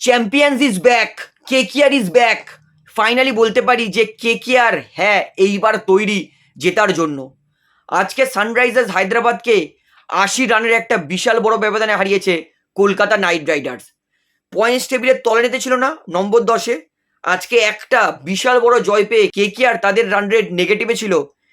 Champions is back KKR is back finally বলতে পারি যে কে কেয়ার হ্যাঁ এইবার তৈরি জেতার জন্য। আজকে সানরাইজার্স হায়দ্রাবাদকে আশি রানের একটা বিশাল বড় ব্যবধানে হারিয়েছে কলকাতা নাইট রাইডার্স। পয়েন্টস টেবিলের তলানিতে ছিল না, নম্বর দশে। আজকে একটা বিশাল বড় জয় পেয়ে কে কেয়ার তাদের রান রেট নেগেটিভে ছিল।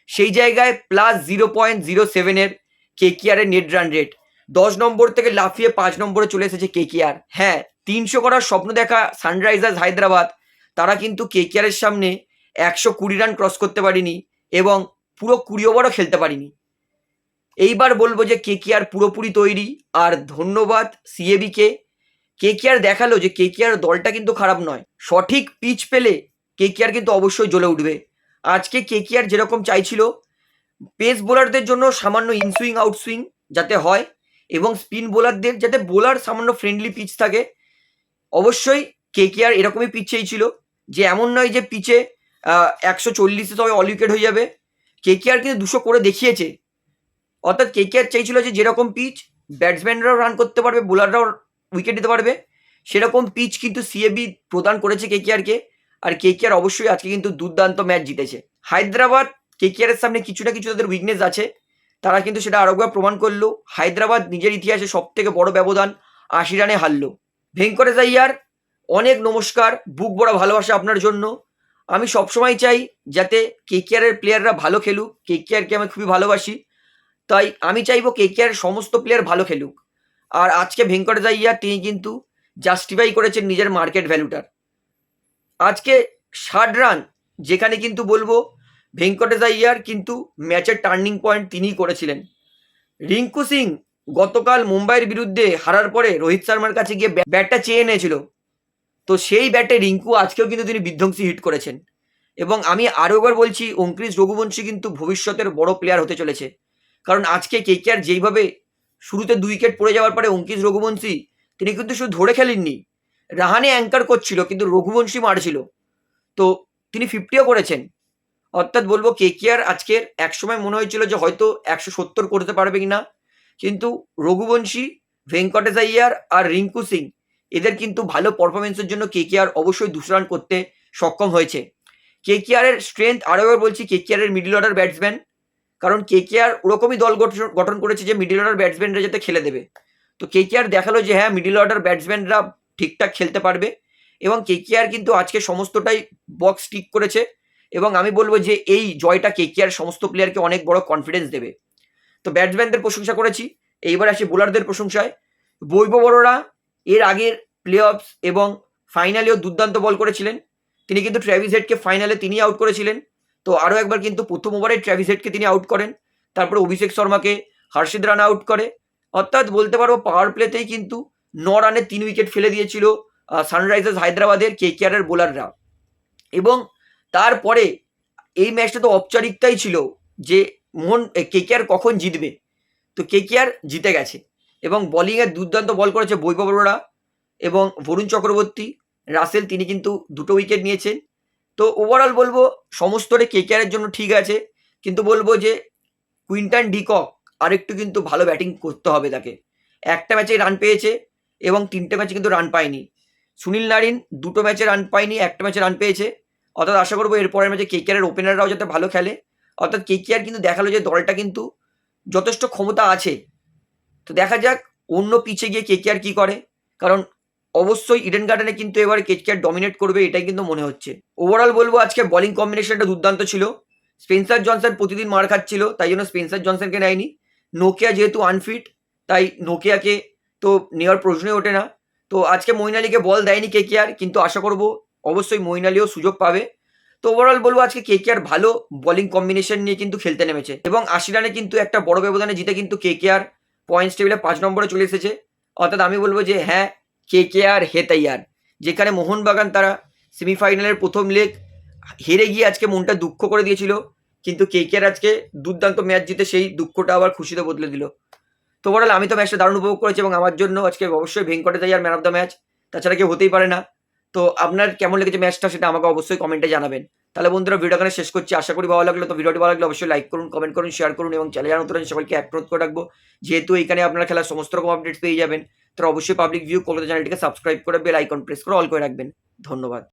সেই জায়গায় প্লাস জিরো পয়েন্ট জিরো সেভেনের কে কেয়ারের নেট রান রেট দশ নম্বর থেকে লাফিয়ে পাঁচ নম্বরে চলে এসেছে কে কেয়ার হ্যাঁ তিনশো করার স্বপ্ন দেখা সানরাইজার্স হায়দ্রাবাদ। তারা কিন্তু কে কেয়ারের সামনে একশো কুড়ি রান ক্রস করতে পারেনি এবং পুরো কুড়ি ওভারও খেলতে পারিনি। এইবার বলব যে কে কেয়ার পুরোপুরি তৈরি। আর ধন্যবাদ সিএবিকে। কে কেয়ার দেখাল যে কে কেয়ার দলটা কিন্তু খারাপ নয়। সঠিক পিচ পেলে কে কেয়ার কিন্তু অবশ্যই জ্বলে উঠবে। আজকে কে কেয়ার যেরকম চাইছিল পেস বোলারদের জন্য সামান্য ইনসুইং আউটসুইং যাতে হয়। এবং স্পিন বোলারদের যাতে বোলার সামান্য ফ্রেন্ডলি পিচ থাকে, অবশ্যই কে কে আর এরকমই পিচ চেয়েছিল যে এমন নয় যে পিচে একশো চল্লিশে সবাই অল উইকেট হয়ে যাবে। কে কে আর কিন্তু দুশো করে দেখিয়েছে। অর্থাৎ কে কে আর চাইছিল যে যেরকম পিচ ব্যাটসম্যানরাও রান করতে পারবে বোলাররাও উইকেট দিতে পারবে, সেরকম পিচ কিন্তু সিএবি প্রদান করেছে কে কেয়ারকে আর কে কে আর অবশ্যই আজকে কিন্তু দুর্দান্ত ম্যাচ জিতেছে। হায়দ্রাবাদ কে কেয়ারের সামনে কিছু না কিছু তাদের উইকনেস আছে। তারা কিন্তু সেটা আরেকবার প্রমাণ করল। হায়দ্রাবাদ নিজের ইতিহাসে সব থেকে বড় ব্যবধান আশি রানে হারলো। ভেঙ্কটেশ আইয়ার অনেক নমস্কার, বুক বড় ভালোবাসা আপনার জন্য। আমি সবসময় চাই যাতে কে কেয়ারের প্লেয়াররা ভালো খেলুক কে কেয়ারকে আমি খুবই ভালোবাসি। তাই আমি চাইব কে কেয়ারের সমস্ত প্লেয়ার ভালো খেলুক। আর আজকে ভেঙ্কটেশ আইয়ার তিনি কিন্তু জাস্টিফাই করেছেন নিজের মার্কেট ভ্যালুটার আজকে ষাট রান যেখানে কিন্তু বলব ভেঙ্কটেশ আইয়ার কিন্তু ম্যাচের টার্নিং পয়েন্ট তিনিই করেছিলেন। রিঙ্কু সিং গতকাল মুম্বাইয়ের বিরুদ্ধে হারার পরে রোহিত শর্মার কাছে গিয়ে ব্যাটটা চেয়ে নিয়েছিল। তো সেই ব্যাটে রিঙ্কু আজকেও কিন্তু তিনি বিধ্বংসী হিট করেছেন। এবং আমি আরও একবার বলছি, অঙ্কুরিশ রঘুবংশী কিন্তু ভবিষ্যতের বড় প্লেয়ার হতে চলেছে। কারণ আজকে কে কে আর যেইভাবে শুরুতে দুই উইকেট পড়ে যাওয়ার পরে অঙ্কিশ রঘুবংশী, তিনি কিন্তু শুধু ধরে খেলেননি, রাহানে অ্যাঙ্কার করছিল, কিন্তু রঘুবংশী মারছিল। তো তিনি ফিফটিও করেছেন। অর্থাৎ বলব কে কে আর আজকের একসময় মনে হয়েছিল যে হয়তো একশো সত্তর করতে পারবে কিনা। কিন্তু রঘুবংশী ভেঙ্কটেশ আইয়ার আর রিঙ্কু সিং, এদের কিন্তু ভালো পারফরমেন্সের জন্য কে কে আর অবশ্যই দুশো রান করতে সক্ষম হয়েছে। কে কে আর এর স্ট্রেংথ আরও একবার বলছি কে কে আর এর মিডল অর্ডার ব্যাটসম্যান কারণ কে কে আর ওরকমই দল গঠন- করেছে যে মিডল অর্ডার ব্যাটসম্যানরা যাতে খেলে দেবে। তো কে কে আর দেখাল যে হ্যাঁ মিডল অর্ডার ব্যাটসম্যানরা ঠিকঠাক খেলতে পারবে এবং কে কে আর কিন্তু আজকে সমস্তটাই বক্স ঠিক করেছে। এবং আমি বলব যে এই জয়টা কে কে আর সমস্ত প্লেয়ারকে অনেক বড় কনফিডেন্স দেবে। তো ব্যাটসম্যানদের প্রশংসা করেছি। এইবার আসি বোলারদের প্রশংসায়। বৈভব বড়রা এর আগের প্লে অফস এবং ফাইনালেও দুর্দান্ত বল করেছিলেন। তিনি কিন্তু ট্র্যাভিস হেডকে ফাইনালে তিনি আউট করেছিলেন। তো আরও একবার কিন্তু প্রথম ওভারে ট্র্যাভিস হেডকে তিনি আউট করেন। তারপরে অভিষেক শর্মাকে হর্ষিদ রানা আউট করে। অর্থাৎ বলতে পারব পাওয়ার প্লেতেই কিন্তু ন রানে তিন উইকেট ফেলে দিয়েছিল সানরাইজার্স হায়দ্রাবাদের কে কেয়ারের বোলাররা এবং তারপরে এই ম্যাচটা তো ঔপচারিকতাই ছিল যে মোহন কে কেয়ার কখন জিতবে। তো কে কেয়ার জিতে গেছে এবং বোলিংয়ের দুর্দান্ত বল করেছে বৈভব অরোরা এবং বরুণ চক্রবর্তী, রাসেল তিনি কিন্তু দুটো উইকেট নিয়েছেন। তো ওভারঅল বলব সমস্তটা কে কেয়ারের জন্য ঠিক আছে। কিন্তু বলব যে কুইন্টান ডিকক আরেকটু কিন্তু ভালো ব্যাটিং করতে হবে তাকে। একটা ম্যাচে রান পেয়েছে এবং তিনটে ম্যাচে কিন্তু রান পায়নি। সুনীল নারিন দুটো ম্যাচে রান পায়নি, একটা ম্যাচে রান পেয়েছে। অর্থাৎ আশা করব এরপরের ম্যাচে কে কেয়ারের ওপেনাররাও যাতে ভালো খেলে। অর্থাৎ কে কেয়ার কিন্তু দেখাল যে দলটা কিন্তু যথেষ্ট ক্ষমতা আছে। তো দেখা যাক, অন্য পিছে গিয়ে কে কেয়ার কী করে। কারণ অবশ্যই ইডেন গার্ডেনে কিন্তু এবার কে কেয়ার ডমিনেট করবে, এটাই কিন্তু মনে হচ্ছে। ওভারঅল বলব, আজকে বলিং কম্বিনেশনটা দুর্দান্ত ছিল। স্পেন্সার জনসন প্রতিদিন মার খাচ্ছিল, তাই জন্য স্পেন্সার জনসনকে নেয়নি। নোকিয়া যেহেতু আনফিট তাই নোকিয়াকে তো নেওয়ার প্রশ্নই ওঠে না। তো আজকে মইন আলীকে বল দেয়নি কে কেয়ার কিন্তু আশা করব অবশ্যই মইন আলীও সুযোগ পাবে। তো ওভারঅল বলব আজকে কে কে আর ভালো বোলিং কম্বিনেশন নিয়ে কিন্তু খেলতে নেমেছে। এবং আশি রানে কিন্তু একটা বড় ব্যবধানে জিতে কিন্তু কে কেয়ার পয়েন্টস টেবিলে পাঁচ নম্বরে চলে এসেছে। অর্থাৎ আমি বলব যে হ্যাঁ কে কে আর হে তাইয়ার যেখানে মোহনবাগান তারা সেমিফাইনালের প্রথম লেগ হেরে গিয়ে আজকে মনটা দুঃখ করে দিয়েছিল। কিন্তু কে কে আর আজকে দুর্দান্ত ম্যাচ জিতে সেই দুঃখটা আবার খুশিতে বদলে দিল। তো ওভারঅল আমি তো ম্যাচটা দারুণ উপভোগ করেছি এবং আমার জন্য আজকে অবশ্যই Venkatesh Iyer man of the match তাছাড়া কেউ হতেই পারে না। তো আপনার কেমন লেগেছে ম্যাচটা সেটা আমাকে অবশ্যই কমেন্টে জানাবেন। তাহলে বন্ধুরা ভিডিও এখানে শেষ করছি। আশা করি ভালো লাগল। তো ভিডিওটি ভালো লাগলে অবশ্যই লাইক করুন কমেন্ট করুন শেয়ার করুন এবং চ্যানেল জানাতে পারেন সকলকে অ্যাক্রোধ করে রাখব। যেহেতু এখানে আপনার খেলার সমস্ত রকম আপডেট পেয়ে যাবেন তো অবশ্যই পাবলিক ভিউ কলকাতা চ্যানেলটিকে সাবস্ক্রাইব করে বেল আইকন প্রেস করে অল করে রাখবেন। ধন্যবাদ।